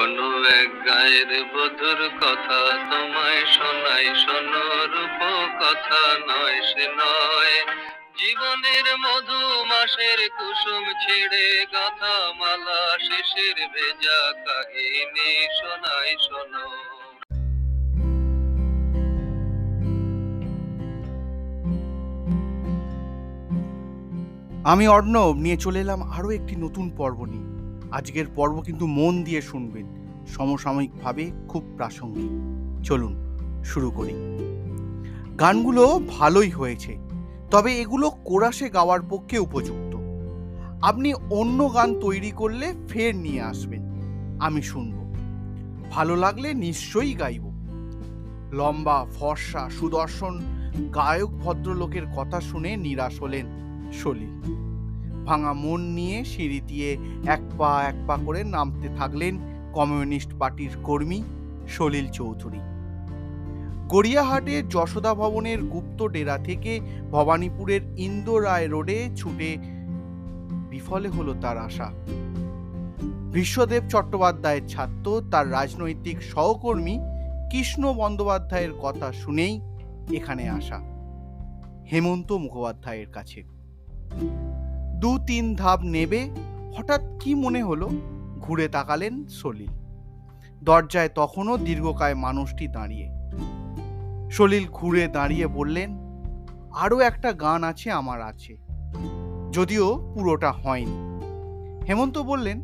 কোনো এক গায়ের বধুর কথা, তোমায় শোনাই শোনো রূপ কথা নয় সে নয়। জীবনের মধু মাসের কুসুম ছেড়ে গাথা মালা শেষের ভেজা কাহিনী শোনাই শোনো। আমি অর্ণব, নিয়ে চলে এলাম আরও একটি নতুন পর্ব নিয়ে। আজকের পর্ব কিন্তু মন দিয়ে শুনবেন। সমসাময়িকভাবে খুব প্রাসঙ্গিক। চলুন শুরু করি। গানগুলো ভালোই হয়েছে, তবে এগুলো কোরাসে গাওয়ার পক্ষে উপযুক্ত। আপনি অন্য গান তৈরি করলে ফের নিয়ে আসবেন, আমি শুনব। ভালো লাগলে নিশ্চয়ই গাইব। লম্বা, ফর্সা, সুদর্শন, গায়ক, ভদ্রলোকের কথা শুনে নিরাশ হলেন সলিল। ভাঙা মন নিয়ে সিঁড়ি দিয়ে এক পা এক পা করে নামতে থাকলেন কমিউনিস্ট পার্টির কর্মী সলিল চৌধুরী। গড়িয়াহাটের যশোদা ভবনের গুপ্ত ডেরা থেকে ভবানীপুরের ইন্দো রায় রোডে ছুটে বিফলে হলো তার আশা। বিশ্বদেব চট্টোপাধ্যায়ের ছাত্র, তার রাজনৈতিক সহকর্মী কৃষ্ণ বন্দ্যোপাধ্যায়ের কথা শুনেই এখানে আসা। হেমন্ত মুখোপাধ্যায়ের কাছে। দু তিন ধাপ নেবে, হঠাৎ কি মনে হলো? ঘুরে তাকালেন সলিল। দরজায় তখনও দীর্ঘকায় মানুষটি দাঁড়িয়ে। সলিল ঘুরে দাঁড়িয়ে বললেন আরও একটা গান আছে আমার আছে। যদিও পুরোটা হয়নি। হেমন্ত বললেন,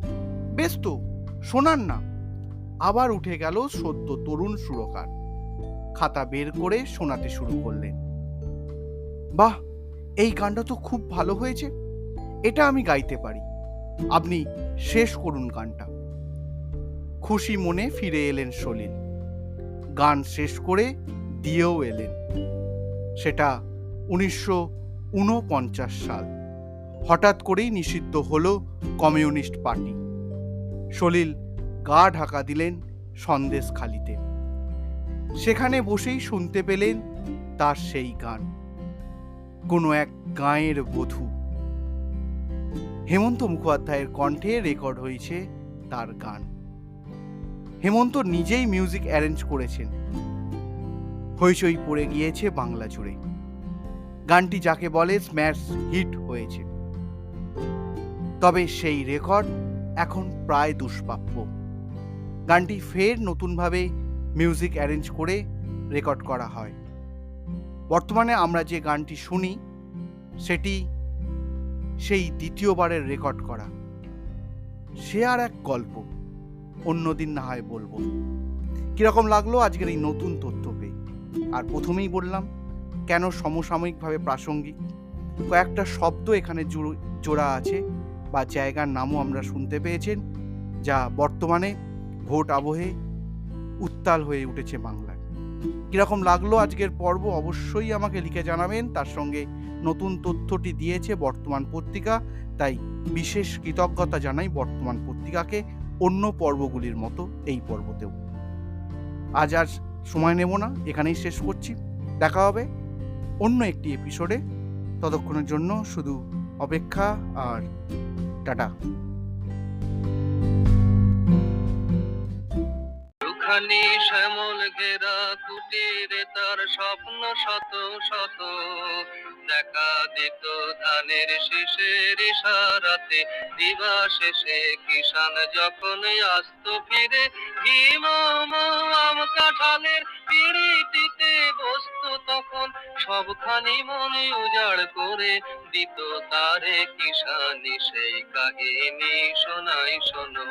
বেশ তো, শোনান না। আবার উঠে গেল সদ্য তরুণ সুরকার। খাতা বের করে শোনাতে শুরু করলেন। বাহ, এই গানটা তো খুব ভালো হয়েছে। এটা আমি গাইতে পারি। আপনি শেষ করুন গানটা। খুশি মনে ফিরে এলেন সলিল। গান শেষ করে দিয়েও এলেন। সেটা উনিশশো উনপঞ্চাশ সাল। হঠাৎ করেই নিষিদ্ধ হল কমিউনিস্ট পার্টি। সলিল গা ঢাকা দিলেন সন্দেশ খালিতে সেখানে বসেই শুনতে পেলেন তার সেই গান। কোনো এক গাঁয়ের বধূ। হেমন্ত মুখোপাধ্যায়ের কণ্ঠে রেকর্ড হয়েছে তার গান। হেমন্ত নিজেই মিউজিক অ্যারেঞ্জ করেছেন। হইচই পড়ে গিয়েছে বাংলা জুড়ে। গানটি যাকে বলে স্ম্যাশ হিট হয়েছে। তবে সেই রেকর্ড এখন প্রায় দুষ্প্রাপ্য। গানটি ফের নতুনভাবে মিউজিক অ্যারেঞ্জ করে রেকর্ড করা হয়। বর্তমানে আমরা যে গানটি শুনি, সেটি সেই দ্বিতীয়বারের রেকর্ড করা। সে আর এক গল্প, অন্যদিন না হয় বলব। কীরকম লাগল আজকের এই নতুন তথ্য পেয়ে? আর প্রথমেই বললাম, কেন সমসাময়িকভাবে প্রাসঙ্গিক? কয়েকটা শব্দ এখানে জুড়ো- আছে বা জায়গার নামও আমরা শুনতে পেয়েছেন, যা বর্তমানে ভোট আবহে উত্তাল হয়ে উঠেছে বাংলায়। কীরকম লাগল আজকের পর্ব অবশ্যই আমাকে লিখে জানাবেন, তার সঙ্গে নতুন তথ্যটি দিয়েছে বর্তমান পত্রিকা, তাই বিশেষ কৃতজ্ঞতা জানাই বর্তমান পত্রিকাকে অন্য পর্বগুলির মতো এই পর্বতেও। আজ আর সময় নেব না, এখানেই শেষ করছি। দেখা হবে অন্য একটি এপিসোডে ততক্ষণের জন্য শুধু অপেক্ষা আর টাটা। দুখানি শ্যামল ঘেরা কুটিরে তার স্বপ্ন শত শত। দেখা দিত ধানের শীষের ইশারাতে, দিবা শেষে কিষান যখন আসত ফিরে, ভীম আম কাঁঠালের পিড়িটিতে বসতো তখন। সবখানি মনে উজাড় করে দিত তারে কিষানি সেই কাহিনী শোনাই শোনো।